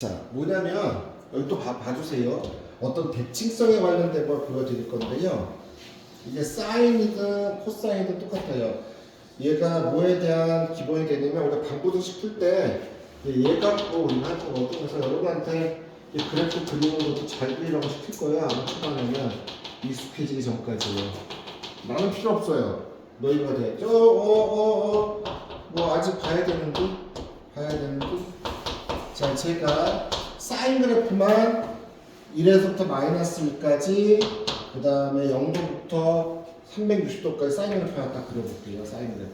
자, 뭐냐면 여기 또 봐, 봐주세요. 어떤 대칭성에 관련된 걸 보여드릴 건데요. 이게 사인이든 코사인이든 똑같아요. 얘가 뭐에 대한 기본이 되냐면 우리가 방구도식 풀 때 얘가 뭐 우리가 할 거거든. 그래서 여러분한테 이 그래프 그리는 것도 잘 그리라고 시킬 거야. 초반에는 익숙해지기 전까지요. 나는 필요 없어요. 너희가 돼. 저, 어, 어, 어. 뭐 아직 봐야 되는데? 자, 제가 사인 그래프만 1에서부터 마이너스 2까지 그 다음에 0도부터 360도까지 사인 그래프 하나 딱 그려볼게요. 사인 그래프.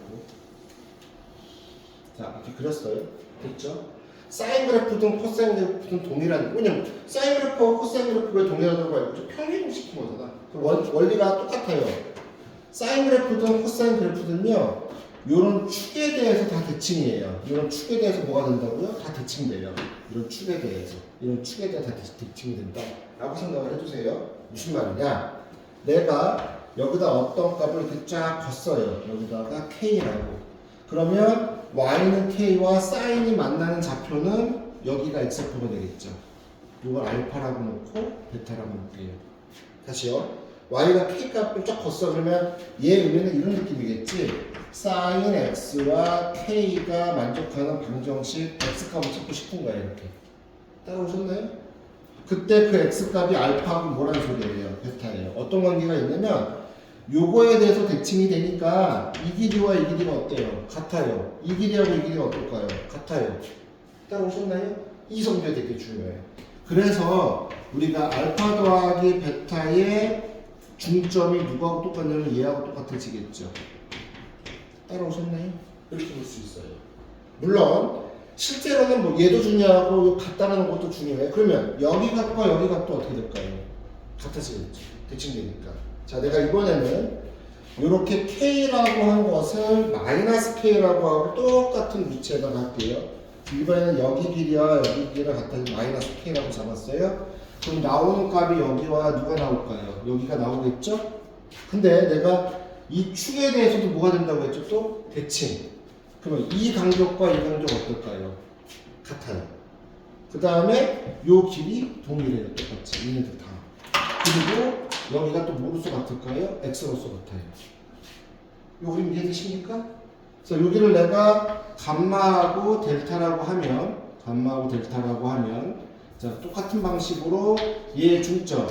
자, 이렇게 그렸어요. 됐죠? 사인 그래프든 코사인 그래프든 동일한 왜냐면 사인 그래프와 코사인 그래프가 동일하다고 알고 평행 시킨 거잖아. 그 원, 원리가 똑같아요. 사인 그래프든 코사인 그래프든요. 이런 축에 대해서 다 대칭이에요. 이런 축에 대해서 뭐가 된다고요? 다 대칭돼요. 이런 축에 대해서. 이런 축에 대해서 다 대- 대칭이 된다. 라고 생각을 해주세요. 무슨 말이냐? 내가 여기다 어떤 값을 이렇게 쫙 걷어요. 여기다가 K라고. 그러면 Y는 K와 사인이 만나는 좌표는 여기가 X표가 되겠죠. 이걸 알파라고 놓고 베타라고 놓을게요. 다시요. y가 k 값을 쫙 걷어 그러면 얘 의미는 이런 느낌이겠지. Sin x와 k가 만족하는 방정식 x 값을 찾고 싶은 거야 이렇게. 따라오셨나요? 그때 그 x 값이 알파하고 뭐라는 소리예요? 베타예요. 어떤 관계가 있냐면 요거에 대해서 대칭이 되니까 이 길이와 이 길이가 어때요? 같아요. 이 길이하고 이 길이가 어떨까요? 같아요. 따라오셨나요? 이 성질이 되게 중요해요. 그래서 우리가 알파 더하기 베타의 중점이 누구하고 똑같냐면 얘하고 똑같아지겠죠. 따라오셨나요? 이렇게 볼 수 있어요. 물론 실제로는 뭐 얘도 중요하고 요 같다는 것도 중요해. 그러면 여기 값과 여기 값도 어떻게 될까요? 같아지겠죠. 대칭되니까. 자, 내가 이번에는 이렇게 K라고 한 것을 마이너스 K라고 하고 똑같은 위치에다가 할게요. 이번에는 여기 길이와 여기 길이가 같아서 마이너스 K라고 잡았어요. 그럼 나오는 값이 여기와 누가 나올까요? 여기가 나오겠죠? 근데 내가 이 축에 대해서도 뭐가 된다고 했죠? 또 대칭. 그러면 이 간격과 이 간격 어떨까요? 같아요. 그 다음에 요 길이 동일해요. 똑같이. 얘네들 다. 그리고 여기가 또 뭐로서 같을까요? x로서 같아요. 요 그림 이해되십니까? 그래서 여기를 내가 감마하고 델타라고 하면 감마하고 델타라고 하면 자 똑같은 방식으로 얘 중점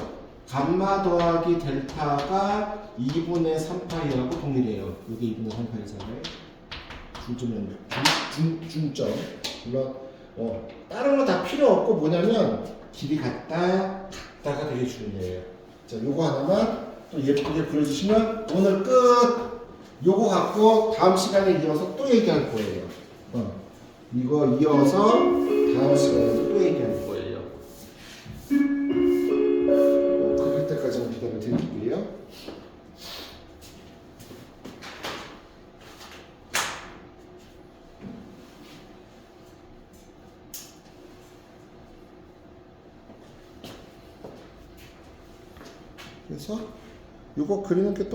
감마 더하기 델타가 2분의 3파이하고 동일해요. 이게 2분의 3파이잖아요. 중점은 중, 중, 중 점 물론 어, 다른 거 다 필요 없고 뭐냐면 길이 같다 같다가 되게 중요해요. 자 요거 하나만 또 예쁘게 그려주시면 오늘 끝. 요거 갖고 다음 시간에 이어서 또 얘기할 거예요. 어, 이거 이어서 다음 시간에 또 얘기 그래서 요거 그리는 게 또